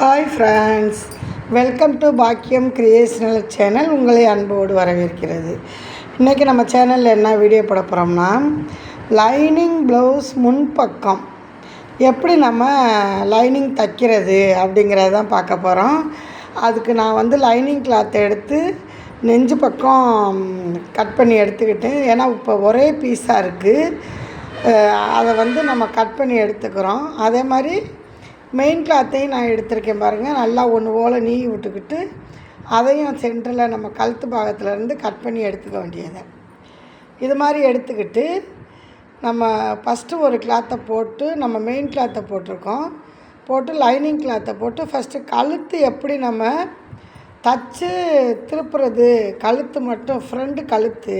Hi friends welcome to பாக்கியம் creational channel உங்களை அன்போடு வரவேற்கிறது. இன்றைக்கி நம்ம சேனலில் என்ன வீடியோ போட போகிறோம்னா லைனிங் ப்ளவுஸ் முன்பக்கம். எப்படி நம்ம லைனிங் தைக்கிறது அப்படிங்கிறத தான் பார்க்க போகிறோம் அதுக்கு நான் வந்து லைனிங் கிளாத் எடுத்து நெஞ்சு பக்கம் கட் பண்ணி எடுத்துக்கிட்டேன் ஏன்னா இப்போ ஒரே பீஸாக இருக்குது அதை வந்து நம்ம கட் பண்ணி எடுத்துக்கிறோம். அதே மாதிரி மெயின் கிளாத்தையும் நான் எடுத்திருக்கேன் பாருங்கள் நல்லா ஒன்று போல் நீவி விட்டுக்கிட்டு அதையும் சென்டரில் நம்ம கழுத்து பாகத்துலேருந்து கட் பண்ணி எடுத்துக்க வேண்டியது. இது மாதிரி எடுத்துக்கிட்டு நம்ம ஃபஸ்ட்டு ஒரு கிளாத்தை போட்டு நம்ம மெயின் கிளாத்தை போட்டிருக்கோம். போட்டு லைனிங் கிளாத்தை போட்டு ஃபஸ்ட்டு கழுத்து எப்படி நம்ம தச்சு திருப்புறது கழுத்து மட்டும் ஃப்ரண்ட் கழுத்து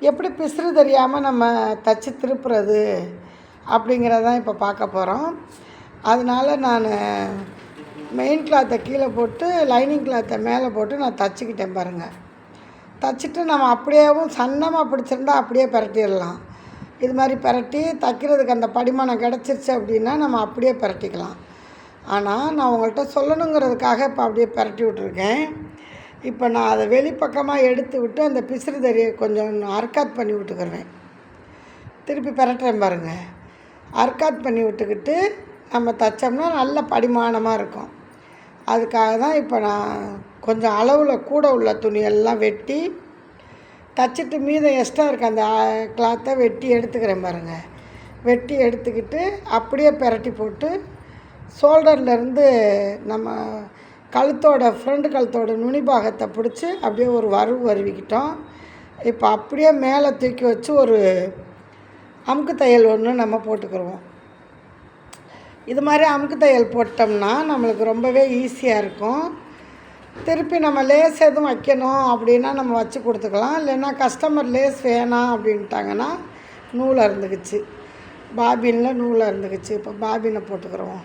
எப்படி பிசுறு தெரியாமல் நம்ம தச்சு திருப்புறது அப்படிங்கிறதான் இப்போ பார்க்க போகிறோம் அதனால் நான் மெயின் கிளாத்தை கீழே போட்டு லைனிங் கிளாத்தை மேலே போட்டு நான் தச்சுக்கிட்டேன் பாருங்கள் தச்சுட்டு நம்ம அப்படியேவும் சன்னமாக பிடிச்சிருந்தா அப்படியே பரட்டிடலாம். இது மாதிரி பரட்டி தைக்கிறதுக்கு அந்த படிமானம் கிடச்சிருச்சு அப்படின்னா நம்ம அப்படியே பரட்டிக்கலாம். ஆனால் நான் உங்கள்கிட்ட சொல்லணுங்கிறதுக்காக இப்போ அப்படியே பரட்டி விட்ருக்கேன் இப்போ நான் அதை வெளிப்பக்கமாக எடுத்து விட்டு அந்த பிசிறு தறியை கொஞ்சம் அர்க்காத் பண்ணி விட்டுக்கிறேன். திருப்பி பரட்டுறேன் பாருங்கள் அர்க்காத் பண்ணி விட்டுக்கிட்டு நம்ம தைச்சோம்னா நல்ல படிமானமாக இருக்கும். அதுக்காக தான் இப்போ நான் கொஞ்சம் அளவில் கூட உள்ள துணியெல்லாம் வெட்டி தைச்சிட்டு மீதம் எக்ஸ்ட்ரா இருக்க அந்த கிளாத்தை வெட்டி எடுத்துக்கிறேன் பாருங்கள் வெட்டி எடுத்துக்கிட்டு அப்படியே பெரட்டி போட்டு ஷோல்டர்லேருந்து நம்ம கழுத்தோட ஃப்ரண்ட் கழுத்தோட நுனி பாகத்தை பிடிச்சி அப்படியே ஒரு வறுவு வருவிக்கிட்டோம். இப்போ அப்படியே மேலே தூக்கி வச்சு ஒரு அமுக்கு தையல் ஒன்று நம்ம போட்டுக்கிறோம் இது மாதிரி அமுக்கு தையல் போட்டோம்னா நம்மளுக்கு ரொம்பவே ஈஸியாக இருக்கும். திருப்பி நம்ம லேஸ் எதுவும் வைக்கணும் அப்படின்னா நம்ம வச்சு கொடுத்துக்கலாம். இல்லைன்னா கஸ்டமர் லேஸ் வேணாம் அப்படின்ட்டாங்கன்னா நூல் இருந்துக்குச்சு பாபினில் நூல் இருந்துக்குச்சு இப்போ பாபினை போட்டுக்கிறோம்.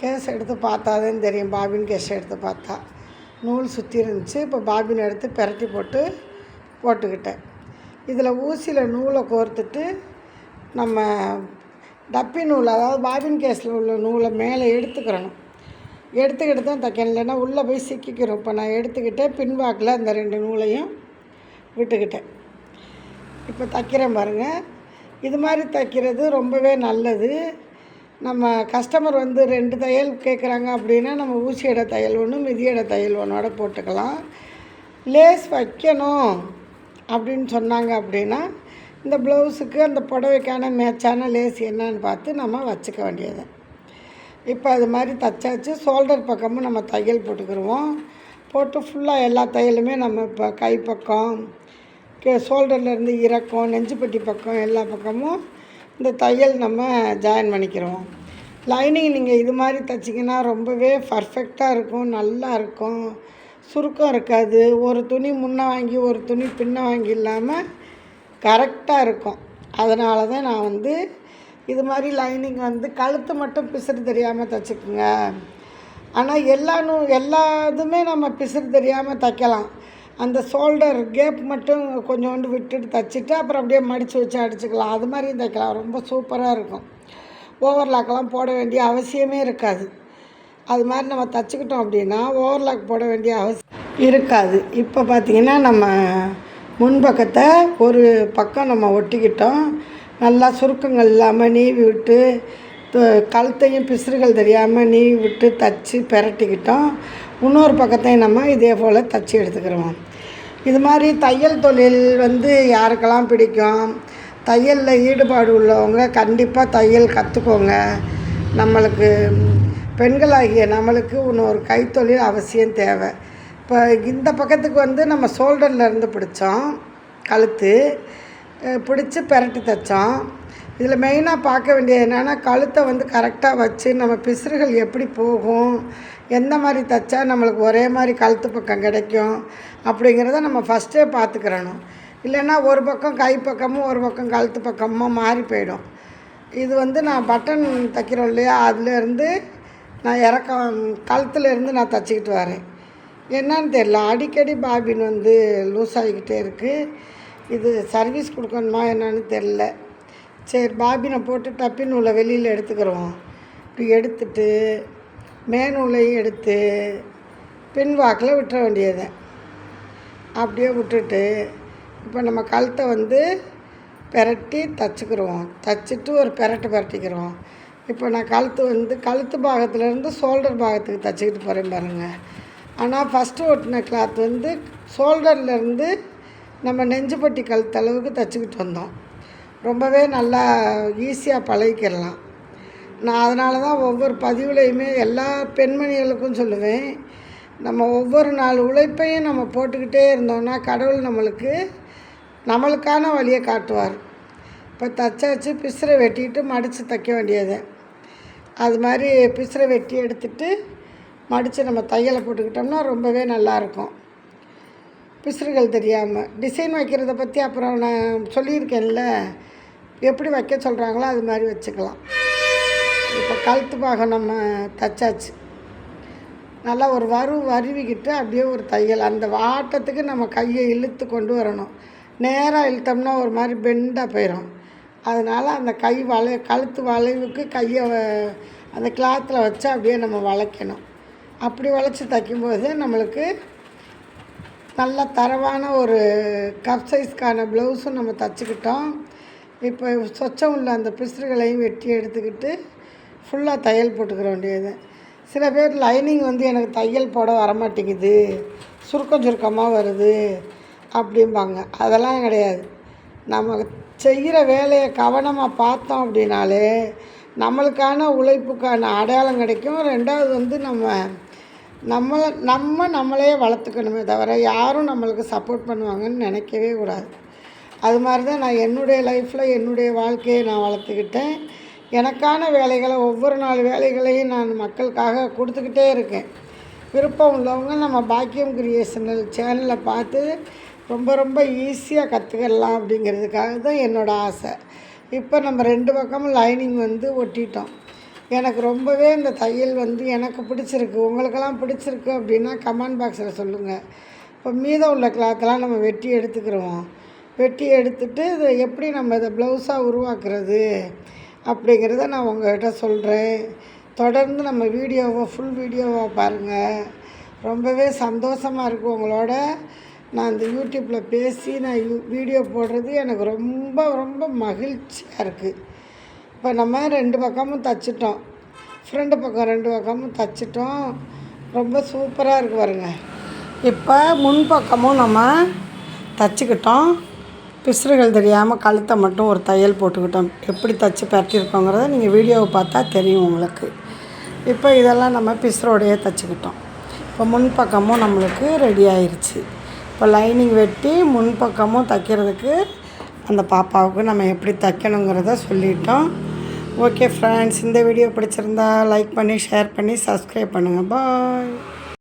கேஸ் எடுத்து பார்த்தாதான் தெரியும். பாபின் கேஸ் எடுத்து பார்த்தா. நூல் சுற்றி இருந்துச்சு. இப்போ பாபின் எடுத்து பெரட்டி போட்டு போட்டுக்கிட்டேன். இதில் ஊசியில் நூலை கோர்த்துட்டு நம்ம டப்பி நூல் அதாவது பாபின் கேஸில் உள்ள நூலை மேலே எடுத்துக்கிறணும். எடுத்துக்கிட்டு தான் தைக்கணும். இல்லைன்னா உள்ளே போய் சிக்கிக்கிறோம். இப்போ நான் எடுத்துக்கிட்டேன் பின்வாக்கில் அந்த ரெண்டு நூலையும் விட்டுக்கிட்டேன். இப்போ தைக்கிறேன் பாருங்கள் இது மாதிரி தைக்கிறது ரொம்பவே நல்லது. நம்ம கஸ்டமர் வந்து ரெண்டு தையல் கேட்குறாங்க அப்படின்னா நம்ம ஊசியோட தையல் ஒன்று மிதியோட தையல் ஒன்றோட போட்டுக்கலாம். லேஸ் வைக்கணும் அப்படின்னு சொன்னாங்க அப்படின்னா இந்த ப்ளவுஸுக்கு அந்த புடவைக்கான மேட்சான லேஸ் என்னன்னு பார்த்து நம்ம வச்சுக்க வேண்டியது. இப்போ அது மாதிரி தைச்சாச்சு. ஷோல்டர் பக்கமும் நம்ம தையல் போட்டுக்கிடுவோம் போட்டு ஃபுல்லாக எல்லா தையலுமே நம்ம இப்போ கை பக்கம் கே ஷோல்டர்லேருந்து இறக்கம் நெஞ்சுப்பட்டி பக்கம் எல்லா பக்கமும் இந்த தையல் நம்ம ஜாயின் பண்ணிக்கிறோம் லைனிங் நீங்கள் இது மாதிரி தைச்சிங்கன்னா ரொம்பவே பர்ஃபெக்டாக இருக்கும் நல்லா இருக்கும். சுருக்கம் இருக்காது. ஒரு துணி முன்னே வாங்கி ஒரு துணி பின்ன வாங்கி இல்லாமல் கரெக்டாக இருக்கும். அதனால தான் நான் வந்து இது மாதிரி லைனிங் வந்து கழுத்து மட்டும் பிசுறு தெரியாமல் தைச்சிக்குங்க. ஆனால் எல்லா நூ எல்லா இதுவுமே நம்ம பிசுறு தெரியாமல் தைக்கலாம். அந்த ஷோல்டர் கேப் மட்டும் கொஞ்சோண்டு விட்டுட்டு தைச்சிட்டு அப்புறம் அப்படியே மடித்து வச்சு அடிச்சுக்கலாம். அது மாதிரியும் தைக்கலாம். ரொம்ப சூப்பராக இருக்கும். ஓவர்லாக்கெல்லாம் போட வேண்டிய அவசியமே இருக்காது. அது மாதிரி நம்ம தைச்சிக்கிட்டோம் அப்படின்னா ஓவர்லாக் போட வேண்டிய அவசியம் இருக்காது. இப்போ பார்த்திங்கன்னா நம்ம முன்பக்கத்தை ஒரு பக்கம் நம்ம ஒட்டிக்கிட்டோம். நல்லா சுருக்கங்கள் இல்லாமல் நீவி விட்டு கழுத்தையும் பிசுறுகள் தெரியாமல் நீவி விட்டு தச்சு பெரட்டிக்கிட்டோம். இன்னொரு பக்கத்தையும் நம்ம இதே போல் தச்சு எடுத்துக்கிறோம் இது மாதிரி தையல் தொழில் வந்து யாருக்கெல்லாம் பிடிக்கும்? தையலில் ஈடுபாடு உள்ளவங்க கண்டிப்பாக தையல் கற்றுக்கோங்க நம்மளுக்கு பெண்களாகிய நம்மளுக்கு இன்னொரு கைத்தொழில் அவசியம் தேவை. இப்போ இந்த பக்கத்துக்கு வந்து நம்ம ஷோல்டரில் இருந்து பிடிச்சோம் கழுத்து. பிடிச்சி பெரட்டி தைச்சோம். இதில் மெயினாக பார்க்க வேண்டியது என்னென்னா கழுத்தை வந்து கரெக்டாக வச்சு நம்ம பிசுறுகள் எப்படி போகும் எந்த மாதிரி தைச்சா நம்மளுக்கு ஒரே மாதிரி கழுத்து பக்கம் கிடைக்கும் அப்படிங்கிறத நம்ம ஃபஸ்ட்டே பார்த்துக்கிறணும். இல்லைன்னா ஒரு பக்கம் கை பக்கமும் ஒரு பக்கம் கழுத்து பக்கமும் மாறி போயிடும். இது வந்து நான் பட்டன் தைக்கிறோம் இல்லையா அதுலேருந்து நான் இறக்கம் கழுத்துலேருந்து நான் தைச்சிக்கிட்டு வரேன். என்னன்னு தெரில அடிக்கடி பாபின் வந்து லூஸ் ஆகிக்கிட்டே இருக்குது இது சர்வீஸ் கொடுக்கணுமா என்னன்னு தெரில சரி பாபினை போட்டு டப்பின் உள்ள வெளியில் எடுத்துக்கிறோம். இப்படி எடுத்துட்டு மேனூலையும் எடுத்து பின்வாக்கில் விட்டுற வேண்டியது. அப்படியே விட்டுட்டு இப்போ நம்ம கழுத்தை வந்து பெரட்டி தச்சுக்கிறோம். தச்சுட்டு ஒரு பெரட்டு பெரட்டிக்கிறோம். இப்போ நான் கழுத்து வந்து கழுத்து பாகத்துலேருந்து ஷோல்டர் பாகத்துக்கு தச்சுக்கிட்டு போகிறேன் பாருங்கள் ஆனால் ஃபஸ்ட்டு ஒட்டின கிளாத் வந்து ஷோல்டர்லேருந்து நம்ம நெஞ்சுப்பட்டி கழுத்தளவுக்கு தச்சுக்கிட்டு வந்தோம். ரொம்பவே நல்லா ஈஸியாக பழகிக்கிடலாம். நான் அதனால தான் ஒவ்வொரு பதிவுலையுமே எல்லா பெண்மணிகளுக்கும் சொல்லுவேன் நம்ம ஒவ்வொரு நாள் உழைப்பையும் நம்ம போட்டுக்கிட்டே இருந்தோம்னா கடவுள் நம்மளுக்கு நம்மளுக்கான வழியை காட்டுவார். இப்போ தச்சாச்சு பிசுரை வெட்டிட்டு மடித்து தைக்க வேண்டியது. அது மாதிரி பிசுரை வெட்டி எடுத்துகிட்டு மடித்து நம்ம தையலை போட்டுக்கிட்டோம்னா ரொம்பவே நல்லாயிருக்கும். பிசுறுகள் தெரியாமல் டிசைன் வைக்கிறத பற்றி அப்புறம் நான் சொல்லியிருக்கேன்ல. எப்படி வைக்க சொல்கிறாங்களோ அது மாதிரி வச்சுக்கலாம். இப்போ கழுத்து பாகம் நம்ம தச்சாச்சு. நல்லா ஒரு வரு வருவிக்கிட்டு அப்படியே ஒரு தையல். அந்த வாட்டத்துக்கு நம்ம கையை இழுத்து கொண்டு வரணும். நேராக இழுத்தோம்னா ஒரு மாதிரி பெண்டாக போயிடும் அதனால் அந்த கை வளை கழுத்து வளைவுக்கு கையை அந்த கிளாத்தில் வச்சு அப்படியே நம்ம வளைக்கணும். அப்படி வளைச்சி தைக்கும்போது நம்மளுக்கு நல்ல தரவான ஒரு கப் சைஸ்க்கான ப்ளவுஸும் நம்ம தச்சுக்கிட்டோம். இப்போ சொச்சம் உள்ள அந்த பிசுறுகளையும் வெட்டி எடுத்துக்கிட்டு ஃபுல்லாக தையல் போட்டுக்கிற வேண்டியது. சில பேர் லைனிங் வந்து எனக்கு தையல் போட வரமாட்டேங்குது சுருக்கம் சுருக்கமாக வருது அப்படிம்பாங்க. அதெல்லாம் கிடையாது. நம்ம செய்கிற வேலையை கவனமாக பார்த்தோம் அப்படின்னாலே நம்மளுக்கான உழைப்புக்கான அடையாளம் கிடைக்கும். ரெண்டாவது வந்து நம்ம நம்மளை நம்ம நம்மளையே வளர்த்துக்கணுமே தவிர யாரும் நம்மளுக்கு சப்போர்ட் பண்ணுவாங்கன்னு நினைக்கவே கூடாது. அது மாதிரி தான் நான் என்னுடைய லைஃப்பில் என்னுடைய வாழ்க்கையை நான் வளர்த்துக்கிட்டேன். எனக்கான வேலைகளை ஒவ்வொரு நாள் வேலைகளையும் நான் மக்களுக்காக கொடுத்துக்கிட்டே இருக்கேன். விருப்பம் உள்ளவங்க நம்ம பாக்கியம் கிரியேஷனல் சேனலை பார்த்து ரொம்ப ரொம்ப ஈஸியாக கற்றுக்கலாம் அப்படிங்கிறதுக்காக தான் என்னோடய ஆசை. இப்போ நம்ம ரெண்டு பக்கமும் லைனிங் வந்து ஒட்டிட்டோம். எனக்கு ரொம்பவே இந்த தையல் வந்து எனக்கு பிடிச்சிருக்கு. உங்களுக்கெல்லாம் பிடிச்சிருக்கு அப்படின்னா கமெண்ட் பாக்ஸில் சொல்லுங்கள் இப்போ மீதம் உள்ள கிளாத்தெல்லாம் நம்ம வெட்டி எடுத்துக்கிறோம் வெட்டி எடுத்துட்டு இதை எப்படி நம்ம இதை ப்ளவுஸாக உருவாக்குறது அப்படிங்கிறத நான் உங்கள்கிட்ட சொல்கிறேன் தொடர்ந்து நம்ம வீடியோவை ஃபுல் வீடியோவை பாருங்கள் ரொம்பவே சந்தோஷமாக இருக்கும் உங்களோட. நான் இந்த யூடியூப்பில் பேசி நான் யூ வீடியோ போடுறது எனக்கு ரொம்ப ரொம்ப மகிழ்ச்சியாக இருக்குது இப்போ நம்ம ரெண்டு பக்கமும் தைச்சிட்டோம். ஃப்ரண்ட் பக்கம் ரெண்டு பக்கமும் தைச்சிட்டோம். ரொம்ப சூப்பராக இருக்குது பாருங்க. இப்போ முன்பக்கமும் நம்ம தைச்சிக்கிட்டோம். பிசுறுகள் தெரியாமல் கழுத்தை மட்டும் ஒரு தையல் போட்டுக்கிட்டோம். எப்படி தைச்சி பரட்டியிருக்கோங்கிறத நீங்கள் வீடியோவை பார்த்தா தெரியும் உங்களுக்கு. இப்போ இதெல்லாம் நம்ம பிசுறோடையே தைச்சிக்கிட்டோம். இப்போ முன்பக்கமும் நம்மளுக்கு ரெடி ஆயிடுச்சு இப்போ லைனிங் வெட்டி முன்பக்கமும் தைக்கிறதுக்கு அந்த பாப்பாவுக்கு நம்ம எப்படி தைக்கணுங்கிறத சொல்லிட்டோம். ஓகே ஃப்ரெண்ட்ஸ் இந்த வீடியோ பிடிச்சிருந்தா லைக் பண்ணி ஷேர் பண்ணி சப்ஸ்கிரைப் பண்ணுங்கள் பாய்